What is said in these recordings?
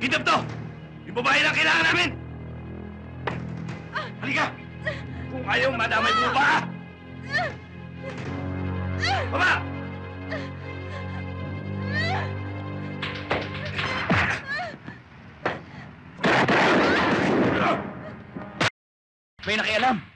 Idap to! Yung babae lang kailangan namin! Halika! Kung ayaw madamay mo ba? Baba! May nakialam.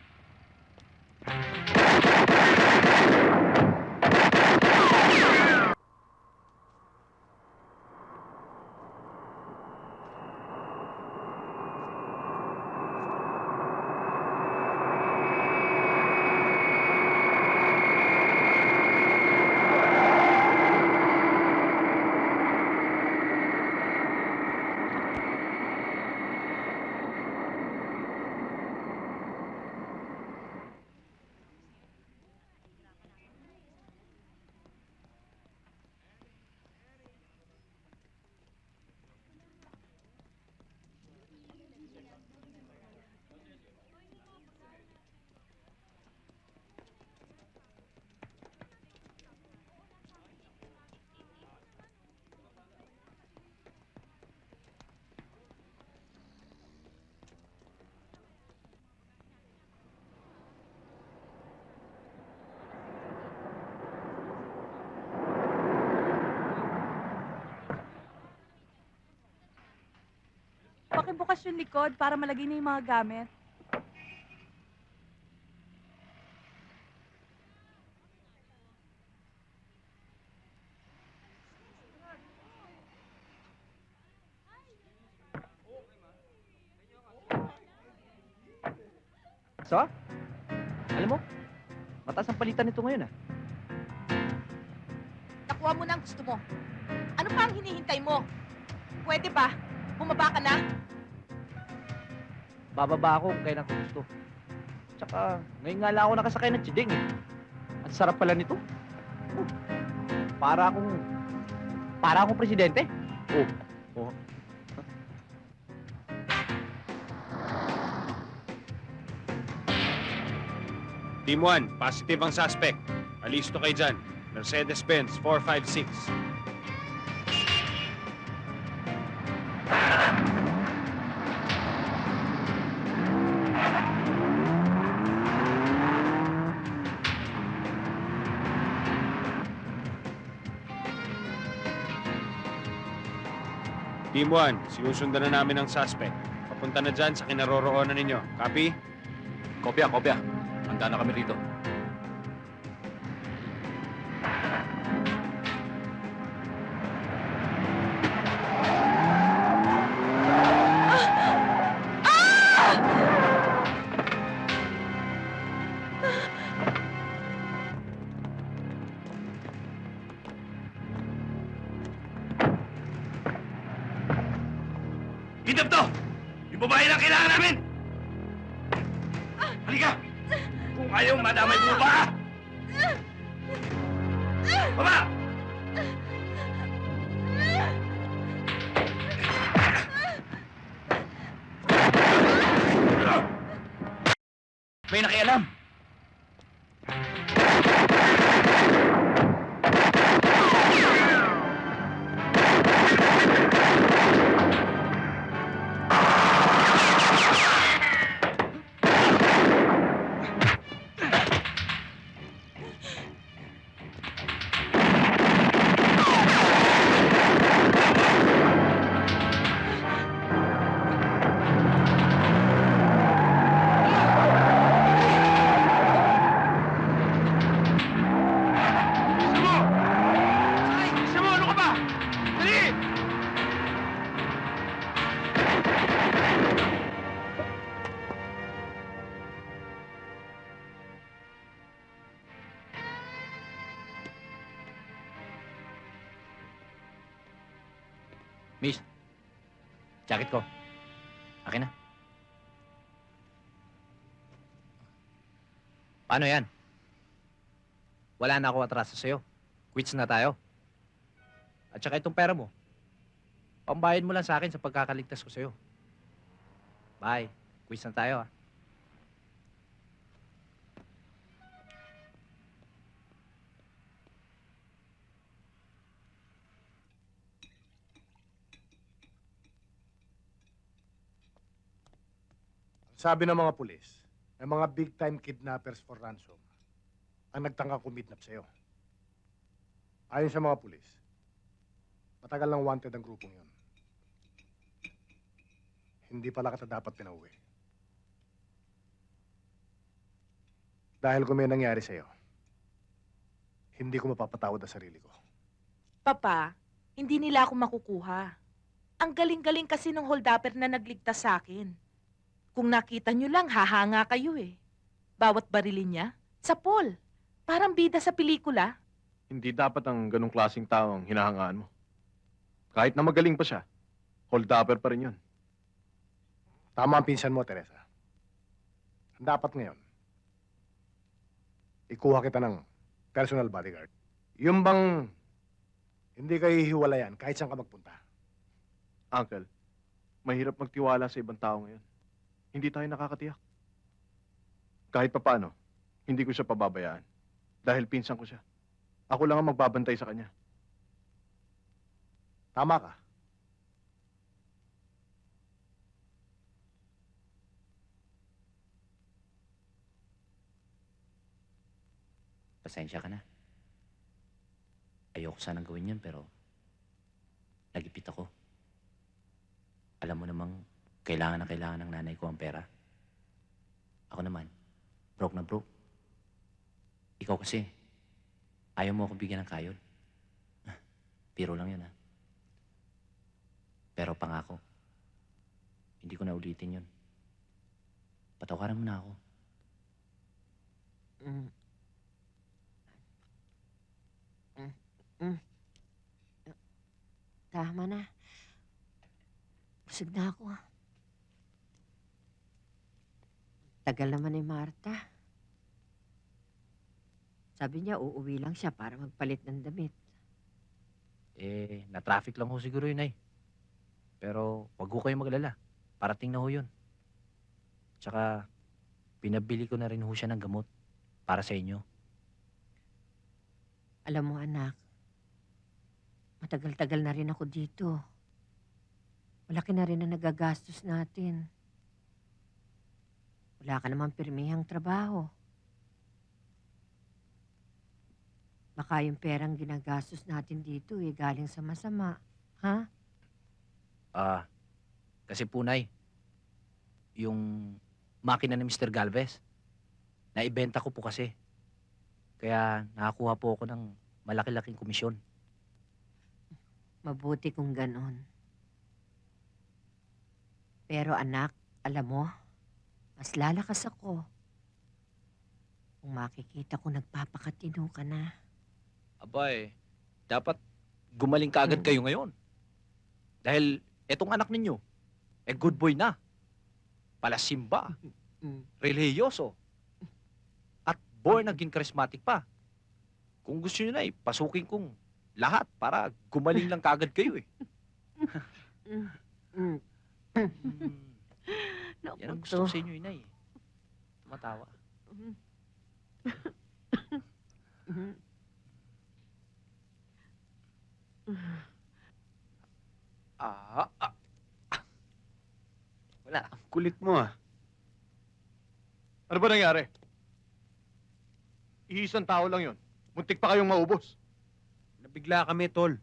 Pakibukas yung likod para malagay na yung mga gamit. So? Alam mo, mataas ang palitan nito ngayon ah. Nakuha mo na ang gusto mo. Ano pa ang hinihintay mo? Pwede ba? Bumaba ka na? Bababa ako kung kailan ko gusto. Tsaka, ngayon nga lang ako nakasakay ng chiding eh. Ang sarap pala nito. Para akong... Para akong presidente. Oh, oh. Team 1, positive ang suspect. Alisto kayo dyan. Mercedes-Benz 456. Team 1, sinusundan na namin ang suspect. Papunta na dyan sa kinaroroonan ninyo. Copy? Kopya, kopya. Handa na kami rito. Idap to! Yung babae lang kailangan namin! Halika! Kung ayaw madamay mo ba? Baba! Jacket ko. Akin na. Paano yan? Wala na ako atraso sa'yo. Quits na tayo. At saka itong pera mo. Pambayad mo lang sa akin sa pagkakaligtas ko sa'yo. Bye. Quits na tayo ah. Sabi ng mga pulis, may mga big-time kidnappers for ransom ang nagtangka kumidnap sa'yo. Ayon sa mga pulis, matagal lang wanted ang grupong yon. Hindi pala kita dapat pinauwi. Dahil kung may nangyari sa'yo, hindi ko mapapatawad ang sarili ko. Papa, hindi nila ako makukuha. Ang galing-galing kasi ng holdupper na nagligtas sa akin. Kung nakita nyo lang, hahanga kayo eh. Bawat barilin niya, sa Paul. Parang bida sa pelikula. Hindi dapat ang ganong klaseng tao ang hinahangaan mo. Kahit na magaling pa siya, hold-upper pa rin yun. Tama ang pinsan mo, Teresa. Ang dapat ngayon, ikuha kita ng personal bodyguard. Yung bang hindi kayo hihiwalayan kahit saan ka magpunta. Uncle, mahirap magtiwala sa ibang tao ngayon. Hindi tayo nakakatiyak. Kahit papaano, hindi ko siya pababayaan. Dahil pinsan ko siya. Ako lang ang magbabantay sa kanya. Tama ka. Pasensya ka na. Ayoko sanang gawin yun, pero nagipit ako. Alam mo namang kailangan na kailangan ng nanay ko ang pera. Ako naman, broke na broke. Ikaw kasi, ayaw mo ako bigyan ng kayod. Biro lang yun, ha? Pero pangako, hindi ko na ulitin yun. Patawaran mo na ako. Tama na. Busog na ako. Tagal naman ni Marta. Sabi niya, uuwi lang siya para magpalit ng damit. Eh, na-traffic lang ho siguro yun, ay. Pero, wag ho kayong maglala. Parating na ho yun. Tsaka, pinabili ko na rin ho siya ng gamot para sa inyo. Alam mo, anak, matagal-tagal na rin ako dito. Malaki na rin ang nagagastos natin. Wala ka naman pirmihang trabaho. Baka yung perang ginagastos natin dito eh, galing sa masama. Ha? Ah, kasi punay, yung makina ni Mr. Galvez, naibenta ko po kasi. Kaya nakakuha po ako ng malaki-laking komisyon. Mabuti kung ganon. Pero anak, alam mo, mas lalakas ako. Kung makikita ko nagpapakatino ka na. Abay, dapat gumaling kaagad Mm. kayo ngayon. Dahil etong anak ninyo, eh good boy na. Palasimba, religyoso, at born again charismatic pa. Kung gusto nyo na eh, pasukin kong lahat para gumaling lang kaagad kayo eh. Mm. Naku, yan ang gusto ko sa inyo, inay. eh. Mhm. Ah, ah. Wala, ang kulit mo ah. Ano ba nangyari? Iisang tao lang yon. Muntik pa kayong maubos. Nabigla kami, tol.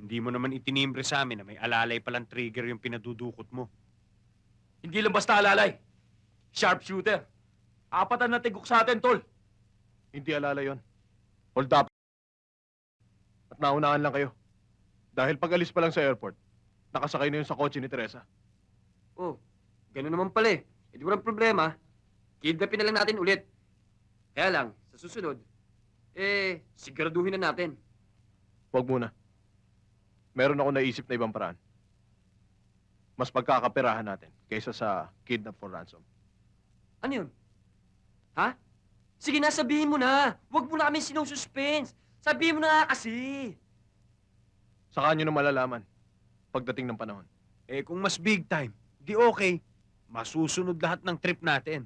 Hindi mo naman itinimbre sa amin na may alalay palang trigger yung pinadudukot mo. Hindi lang basta alalay. Sharpshooter. Apatan na tigok sa atin, tol. Hindi alala yon. Hold up. At naunahan lang kayo. Dahil pag alis pa lang sa airport, nakasakay na yun sa kotse ni Teresa. Oh, ganun naman pala eh. E di walang problema. Kidnapin na lang natin ulit. Kaya lang, sa susunod, eh, siguraduhin na natin. Huwag muna. Meron ako naisip na ibang paraan. Mas pagkakaperahan natin kaysa sa kidnap for ransom. Ano yun? Ha? Sige na, sabihin mo na. Huwag mo na kami sinususpense. Sabihin mo na nga kasi. Saka nyo na malalaman pagdating ng panahon. Eh kung mas big time, di okay. Masusunod lahat ng trip natin.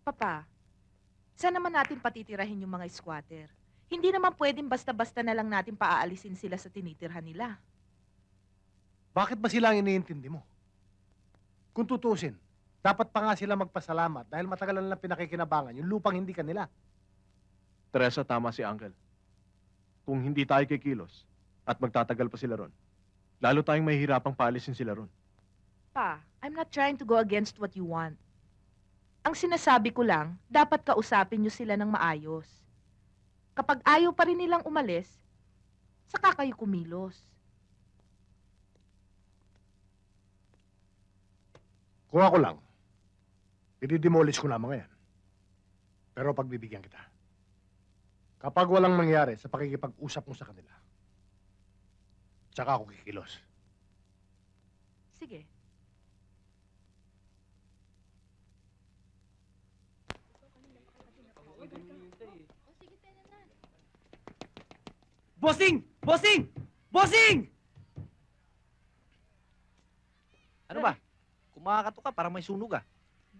Papa, saan naman natin patitirahin yung mga squatter? Hindi naman pwedeng basta-basta na lang natin paaalisin sila sa tinitirhan nila. Bakit ba sila ang iniintindi mo? Kung tutusin, dapat pa nga sila magpasalamat dahil matagal na lang pinakikinabangan yung lupang hindi kanila. Teresa, tama si Uncle. Kung hindi tayo kikilos at magtatagal pa sila ron, lalo tayong mahihirapang paalisin sila ron. Pa, I'm not trying to go against what you want. Ang sinasabi ko lang, dapat kausapin nyo sila ng maayos. Kapag ayaw pa rin nilang umalis, saka kayo kumilos. Kung ako lang, i-demolish ko mga yan. Pero pagbibigyan kita. Kapag walang mangyari sa pakikipag-usap mo sa kanila, tsaka ako kikilos. Sige. Bossing! Bossing! Bossing! Ano ba? Kumakato ka, parang may sunog ah.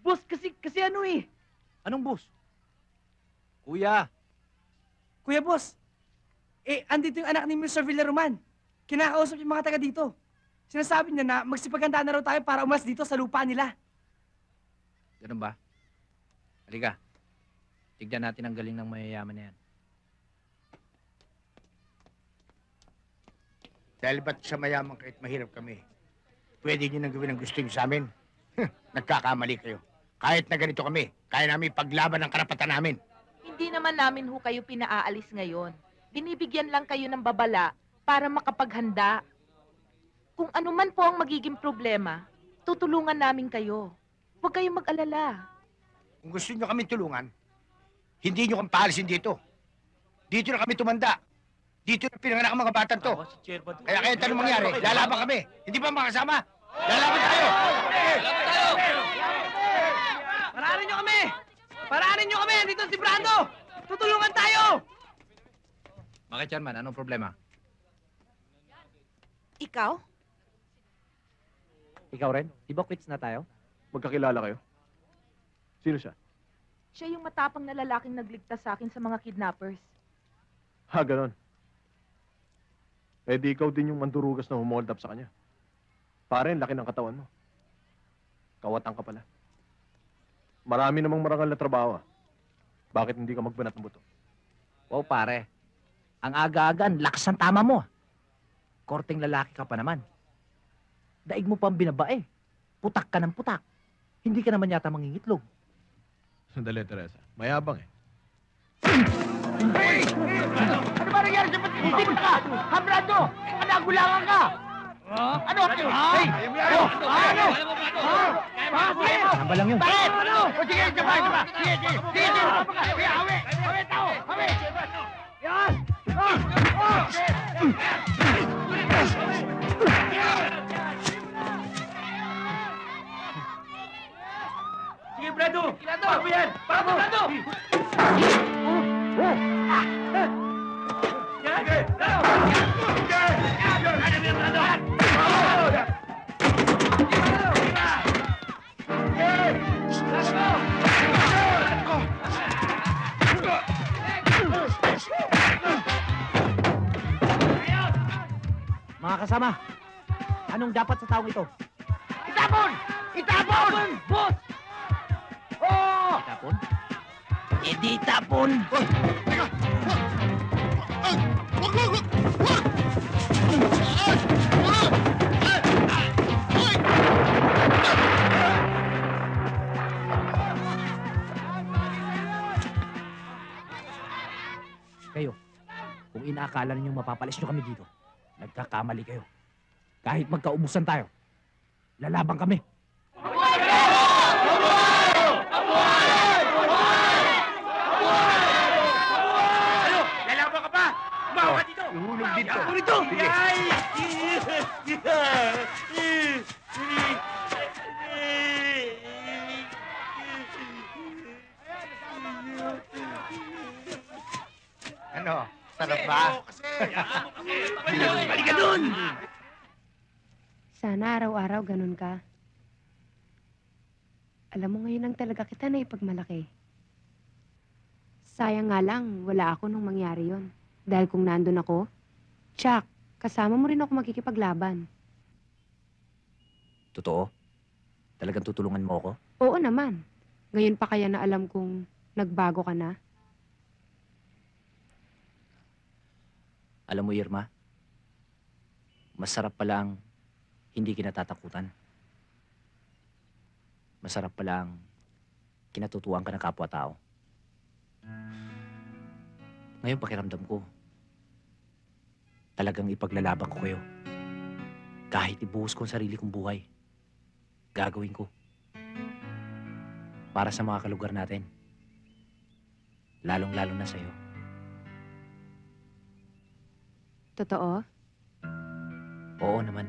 Boss, kasi, kasi ano eh. Anong bus? Kuya, Kuya boss, eh, andito yung anak ni Mr. Villaroman. Kinakausap yung mga taga dito. Sinasabi niya na magsipaganda na raw tayo para umas dito sa lupa nila. ganun ba? Halika. Tignan natin ang galing ng mayayaman na yan. Dahil ba't sa mayaman kahit mahirap kami, pwede nyo nang gawin ang gusto nyo sa amin? Nagkakamali kayo. Kahit na ganito kami, kaya namin paglaban ang karapatan namin. Hindi naman namin ho kayo pinaalis ngayon. Binibigyan lang kayo ng babala para makapaghanda. Kung ano man po ang magiging problema, tutulungan namin kayo. Huwag kayong mag-alala. Kung gusto nyo kami tulungan, hindi nyo kami paalisin dito. Dito na kami tumanda. Dito na pinanganak ang mga batang to. Kaya kaya tanong mangyari, lalaban kami. Hindi ba makasama? Lalaban tayo! Pararin nyo kami! Pararin nyo kami! Dito si Brando! Tutulungan tayo! Bakit Chairman? Anong problema? Ikaw? Ikaw rin? Di ba quits na tayo? Magkakilala kayo? Sino siya? Siya yung matapang na lalaking nagligtas sa akin sa mga kidnappers. Ha, ganon. Eh di ikaw din yung mandurugas na humold up sa kanya. Pare, ang laki ng katawan mo. Kawatan ka pala. Marami namang marangal na trabaho ah. Bakit hindi ka magbanat ng buto? Wow, pare. Ang aga-aga, ang lakas ng tama mo. ah. Korteng lalaki ka pa naman. Daig mo pang binabae. Putak ka ng putak. Hindi ka naman yata mangingitlog. Sandali, Teresa. Mayabang eh. Ano nangyari sa pagkikisip ka? Hambrado! Panagulangan ka! Ano? Hey! Oh, ano? Tamba lang yun. Bakit? Ano? O sige, sama, sama. Sige, sige. Sige, sige. Sige, hawi. Hawi, tao. Hawi. Yan! Oh! Oh! Sige, Brando! Bago yan! Bago! Brando! Mga kasama, anong dapat sa taong ito? Itapon! Itapon! Boss! Oh! Tapon? E di tapon! Kayo, kung inaakala ninyong mapapalis nyo kami dito, nagkakamali kayo. Kahit magkaubusan tayo, lalaban kami. Lalaban ka pa! Umawa ka dito! Uhulog dito! Ako rito! Sige! Ano? Sarap ba? Balik ka dun! Sana araw-araw ganun ka. Alam mo ngayon ang talaga kita na ipagmalaki. Sayang nga lang, wala ako nung mangyari yon. Dahil kung nandun ako, tsak, kasama mo rin ako makikipaglaban. Totoo? Talagang tutulungan mo ako? Oo naman. Ngayon pa kaya na alam kong nagbago ka na? Alam mo, Irma, masarap pala ang hindi kinatatakutan. Masarap pala ang kinatutuan ka ng kapwa-tao. Ngayon pakiramdam ko, talagang ipaglalaban ko kayo. Kahit ibuhos ko ang sarili kong buhay, gagawin ko. Para sa mga kalugar natin. Lalong-lalo na sa'yo. Totoo? Oo naman.